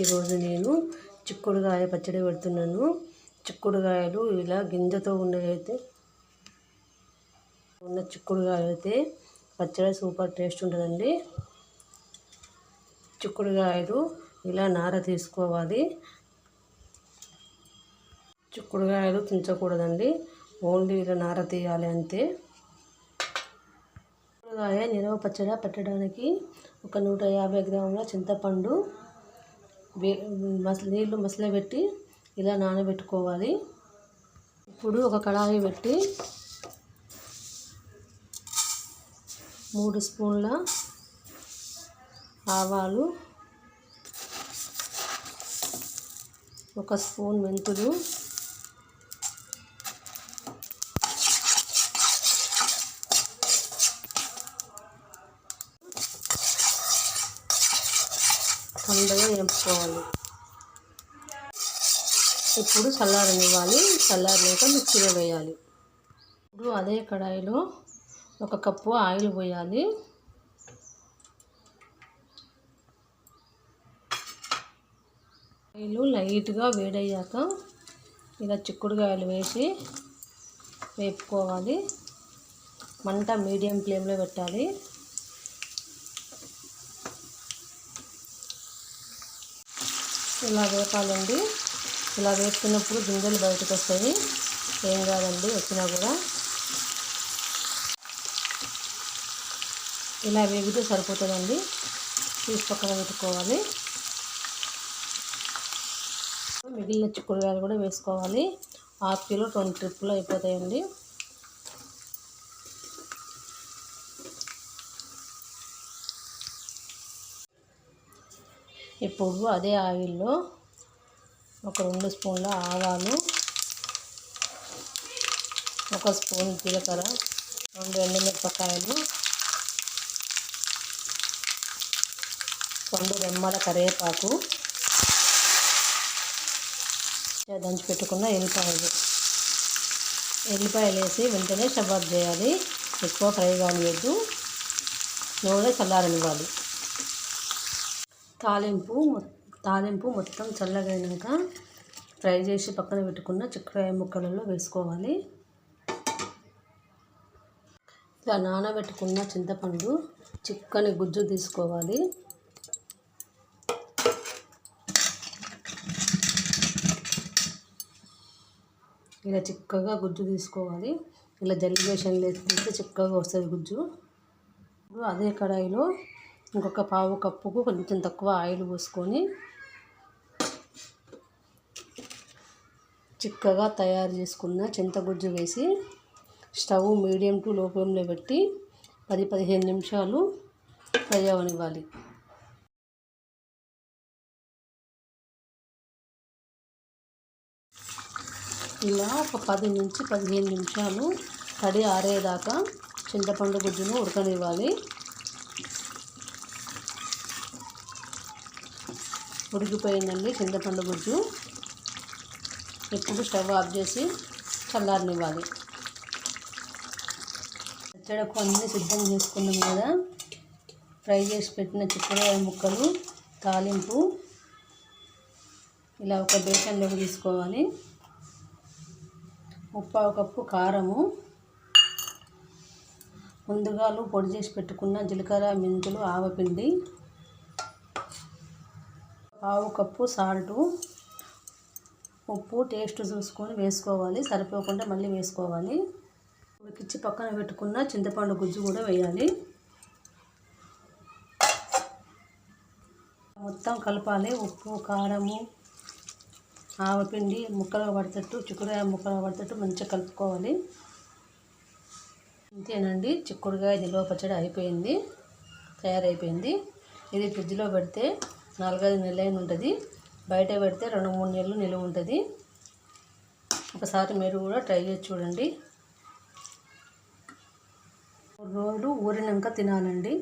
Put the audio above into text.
ఈరోజు నేను చిక్కుడుగాయ పచ్చడి పెడుతున్నాను. చిక్కుడుగాయలు ఇలా గింజతో ఉన్నదైతే ఉన్న చిక్కుడుగాయలు అయితే పచ్చడి సూపర్ టేస్ట్ ఉంటుందండి. చిక్కుడుగాయలు ఇలా నార తీసుకోవాలి. చిక్కుడుగాయలు తుంచకూడదండి. ఓన్లీ ఇలా నార తీయాలి అంతే. చిక్కుడుగాయ నిలవ పచ్చడి పెట్టడానికి ఒక నూట యాభై గ్రాముల చింతపండు మస నీళ్ళు మసలబెట్టి ఇలా నానబెట్టుకోవాలి. ఇప్పుడు ఒక కడాయి పెట్టి మూడు స్పూన్ల ఆవాలు ఒక స్పూన్ మెంతులు తొందరగా వేపుకోవాలి ఇప్పుడు చల్లారనివ్వాలి. చల్లారినాక మిక్సీలో వేయాలి. ఇప్పుడు అదే కడాయిలో ఒక కప్పు ఆయిల్ పోయాలి. ఆయిల్ లైట్గా వేడయ్యాక ఇలా చిక్కుడుకాయలు వేసి వేపుకోవాలి. మంట మీడియం ఫ్లేమ్లో పెట్టాలి. ఇలా వేపాలండి. ఇలా వేస్తున్నప్పుడు గింజలు బయటకు వస్తాయి. ఏం కాదండి వచ్చినా కూడా. ఇలా వేగితే సరిపోతుందండి. తీసి పక్కన పెట్టుకోవాలి. మిగిలిన చిక్కుడుకాయలు కూడా వేసుకోవాలి. హాఫ్ కిలో ట్వంటీ ట్రిప్పులు అయిపోతాయండి. ఇప్పుడు అదే ఆయిల్లో ఒక రెండు స్పూన్ల ఆవాలు ఒక స్పూన్ జీలకర్ర రెండు ఎండుమిరపకాయలు రెండు రెమ్మల కరివేపాకు దంచి పెట్టుకున్న ఎల్లిపాయలు. ఎల్లిపాయలు వేసి వెంటనే షబాబ్ చేయాలి. ఎక్కువ ఫ్రై కానివ్వద్దు. నూనె చల్లారనివ్వాలి. తాలింపు తాలింపు మొత్తం చల్లగైనాక ఫ్రై చేసి పక్కన పెట్టుకున్న చిక్కుడుకాయ ముక్కలలో వేసుకోవాలి. ఇలా నానబెట్టుకున్న చింతపండు చిక్కని గుజ్జు తీసుకోవాలి. ఇలా చిక్కగా గుజ్జు తీసుకోవాలి. ఇలా జల్లిబేషన్ లేకపోతే చిక్కగా వస్తుంది గుజ్జు. అదే కడాయిలో ఇంకొక పావు కప్పుకు కొంచెం తక్కువ ఆయిల్ పోసుకొని చిక్కగా తయారు చేసుకున్న చింతగుజ్జు వేసి స్టవ్ మీడియం టు లో ఫ్లేమ్లో పెట్టి పది పదిహేను నిమిషాలు ఫ్రై అవనివ్వాలి. ఇలా ఒక పది నుంచి పదిహేను నిమిషాలు తడి ఆరేదాకా చింతపండు గుజ్జును ఉడకనివ్వాలి. ఉడికిపోయిందండి చింతపండు గుజ్జు. ఇప్పుడు స్టవ్ ఆఫ్ చేసి చల్లారనివ్వాలి. పచ్చడకు అన్నీ సిద్ధం చేసుకున్నాం కదా. ఫ్రై చేసి పెట్టిన చిక్కుడుకాయ ముక్కలు తాలింపు ఇలా ఒక బేసన్లోకి తీసుకోవాలి. ముప్పావు కప్పు కారము ముందుగాలు పొడి చేసి పెట్టుకున్న జీలకర్ర మెంతులు ఆవపిండి పావు కప్పు సాల్టు ఉప్పు టేస్ట్ చూసుకొని వేసుకోవాలి. సరిపోకుండా మళ్ళీ వేసుకోవాలి. ఉడికిచ్చి పక్కన పెట్టుకున్న చింతపండు గుజ్జు కూడా వేయాలి. మొత్తం కలపాలి. ఉప్పు కారము ఆవపిండి ముక్కలు పడతట్టు చిక్కుడుకాయ ముక్కలు పడతట్టు మంచిగా కలుపుకోవాలి. అంతేనండి చిక్కుడుకాయ నిల్వ పచ్చడి అయిపోయింది. తయారైపోయింది. ఇది ఫ్రిడ్జ్లో పెడితే నాలుగైదు నెలలైన ఉంటుంది. బయట పెడితే రెండు మూడు నెలలు నిలువ ఉంటుంది. ఒకసారి మీరు కూడా ట్రై చేసి చూడండి. రోజులు ఊరినాక తినాలండి.